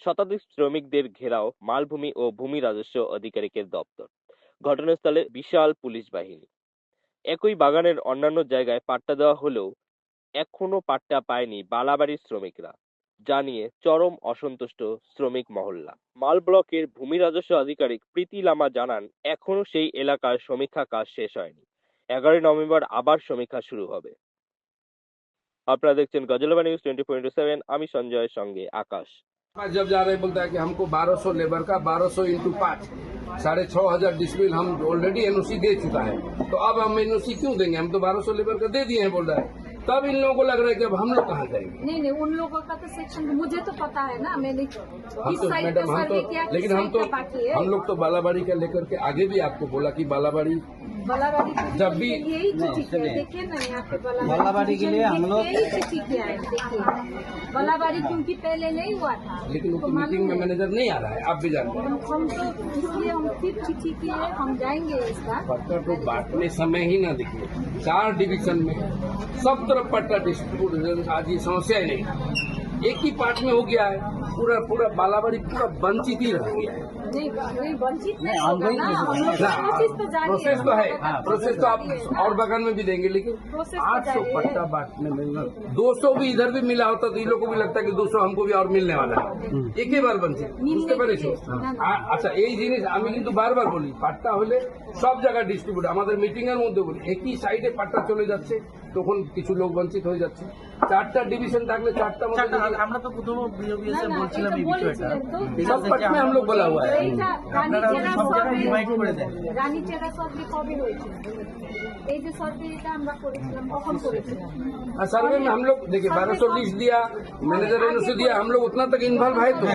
শতাধিক শ্রমিকদের ঘেরাও মালভূমি ও ভূমি রাজস্ব আধিকারিকের দপ্তর। ঘটনাস্থলে বিশাল পুলিশ বাহিনী। একই বাগানের অন্যান্য জায়গায় পাট্টা দেওয়া হলেও এখনও পাট্টা পায়নি বালাবাড়ির শ্রমিকরা, যা নিয়ে চরম অসন্তুষ্ট শ্রমিক মহল্লা। মাল ব্লকের ভূমি রাজস্ব আধিকারিক প্রীতি লামা জানান, এখনও সেই এলাকার সমীক্ষা কাজ শেষ হয়নি। এগারোই নভেম্বর আবার সমীক্ষা শুরু হবে। আপনারা দেখছেন গজলবা নিউজ টোয়েন্টি ফোর সেভেন, আমি সঞ্জয়ের সঙ্গে আকাশ। जब जा रहे बोलता है कि हमको 1200 लेबर का 1200 सौ इंटू पाँच। साढ़े छह हज़ार डिस्मिल हम ऑलरेडी एनओसी दे चुका है। तो अब हम एनओसी क्यों देंगे? हम तो 1200 लेबर का दे दिए हैं बोल रहा है। तब इन लोगों को लग रहा है कि अब हम लोग कहाँ जाएँगे? नहीं नहीं उन लोगों का तो सेक्शन मुझे तो पता है ना मैंने हम तो मैडम हम तो लेकिन हम तो हम लोग तो बालाबाड़ी का लेकर के आगे भी आपको बोला की बालाबाड़ी बलाबाड़ी जब भी- यही चिट्ठी देखिए ना यहाँ पे बलाबाड़ी बलाबाड़ी के लिए हम लोग- यही चिट्ठी किया है। देखिए बलाबाड़ी क्योंकि पहले नहीं हुआ था। लेकिन तो मीटिंग में मैनेजर नहीं आ रहा है आप भी जानते हैं हम तो इसलिए हम फिर चिट्ठी किए हैं, हम जाएँगे इसका पट्टा तो बांटने समय ही ना दिखे। चार डिवीज़न में सब तरफ़ पट्टा डिस्ट्रीब्यूट आज ये समस्या ही नहीं। एक ही पार्ट में हो गया है पूरा पूरा बालाबाड़ी पूरा वंचित ही रह गया है नहीं नहीं वंचित नहीं नहीं, होगा ongoing ना process हम लोग है। प्रोसेस तो जारी है प्रोसेस तो है हाँ, प्रोसेस तो आप और बगान में भी देंगे लेकिन प्रोसेस तो आठ सौ जारी है। पट्टा बांटने में दो सौ भी इधर भी मिला होता तो इन लोग को भी लगता है कि दो सौ हमको भी और मिलने वाला है एक ही বার বলছি বুঝতে পেরেছো আ- আচ্ছা এই জিনিস আমি কিন্তু বারবার বলি পাট্টা হলে সব জায়গায় ডিস্ট্রিবিউট আমাদের মিটিং এর মধ্যে বলি একই সাইডে পাট্টা চলে যাচ্ছে তখন কিছু লোক বঞ্চিত হয়ে যাচ্ছে চারটা ডিভিশন থাকলে চারটা মধ্যে চারটা যদি- আমরা তো প্রথমে বিওবিএস না, এ না, বলছিলাম এটা এই বিষয়টা বলেছিলেন তো। ঠিক সব আছে পাট में हम लोग बोला हुआ है এইটা আপনারা রানীচেরা সব জায়গায় সর্বে ইনভাইট করে দেন রানীচেরা সর্বে কবে হয়েছিল এই যে সর্বে এটা আমরা করেছিলাম কখন করেছিলাম सर्वे में हम लोग देखिए बारह सौ लिस्ट दिया मैनेजर एनओसी दिया हम लोग उतना तक इन्वॉल्व है तो